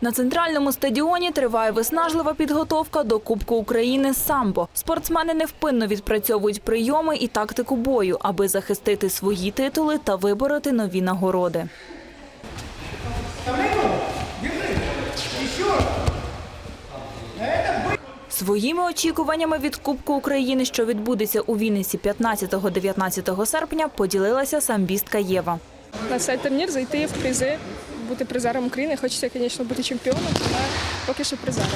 На центральному стадіоні триває виснажлива підготовка до Кубку України з самбо. Спортсмени невпинно відпрацьовують прийоми і тактику бою, аби захистити свої титули та вибороти нові нагороди. Своїми очікуваннями від Кубку України, що відбудеться у Вінниці 15-19 серпня, поділилася самбістка Єва. на цей турнір зайти в призи, бути призером України. Хочеться, звісно, бути чемпіоном, але поки що призером.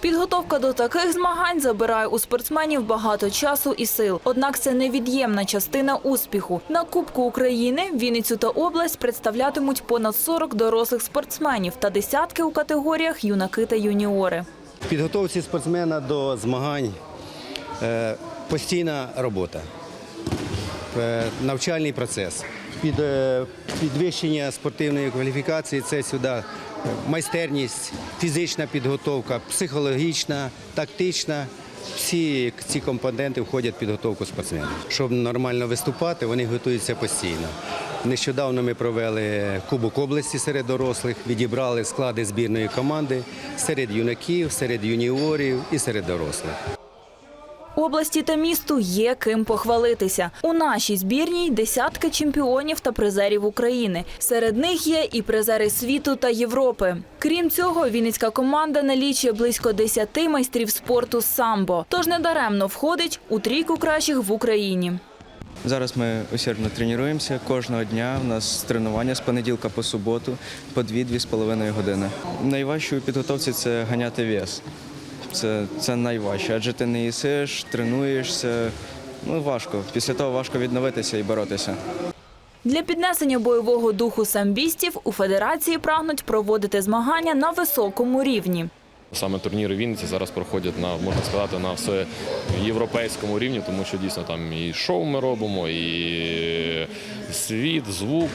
Підготовка до таких змагань забирає у спортсменів багато часу і сил. Однак це невід'ємна частина успіху. На Кубку України Вінницю та область представлятимуть понад 40 дорослих спортсменів та десятки у категоріях юнаки та юніори. В підготовці спортсмена до змагань е, постійна робота, е, навчальний процес. Під е, підвищення спортивної кваліфікації це сюди майстерність, фізична підготовка, психологічна, тактична. Всі ці компоненти входять в підготовку спортсменів. Щоб нормально виступати, вони готуються постійно. Нещодавно ми провели Кубок області серед дорослих, відібрали склади збірної команди серед юнаків, серед юніорів і серед дорослих. Області та місту є ким похвалитися. У нашій збірній десятки чемпіонів та призерів України. Серед них є і призери світу та Європи. Крім цього, вінницька команда налічує близько 10 майстрів спорту самбо. Тож недаремно входить у трійку кращих в Україні. Зараз ми усердно тренуємося кожного дня. У нас тренування з понеділка по суботу по 2-2,5 години. Найважче у підготовці це ганяти вес. Це, це найважче, адже ти не їсиш, тренуєшся. Ну, важко. Після того важко відновитися і боротися. Для піднесення бойового духу самбістів у федерації прагнуть проводити змагання на високому рівні. Саме турніри Вінниці зараз проходять на можна сказати на все європейському рівні, тому що дійсно там і шоу ми робимо, і світ, звук,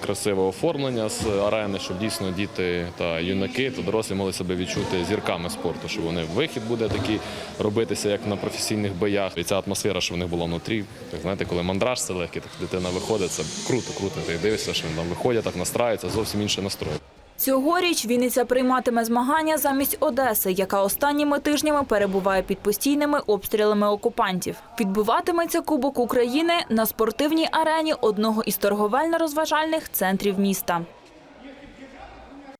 красиве оформлення з арени, щоб дійсно діти та юнаки та дорослі могли себе відчути зірками спорту, що вони вихід буде такий робитися, як на професійних боях. І ця атмосфера, що в них була внутрі. Так знаєте, коли мандраж це легкий, так дитина виходить, це круто, круто. Ти дивишся, що він там виходять, так настраюється, зовсім інший настрой. Цьогоріч Вінниця прийматиме змагання замість Одеси, яка останніми тижнями перебуває під постійними обстрілами окупантів. Відбуватиметься Кубок України на спортивній арені одного із торговельно-розважальних центрів міста.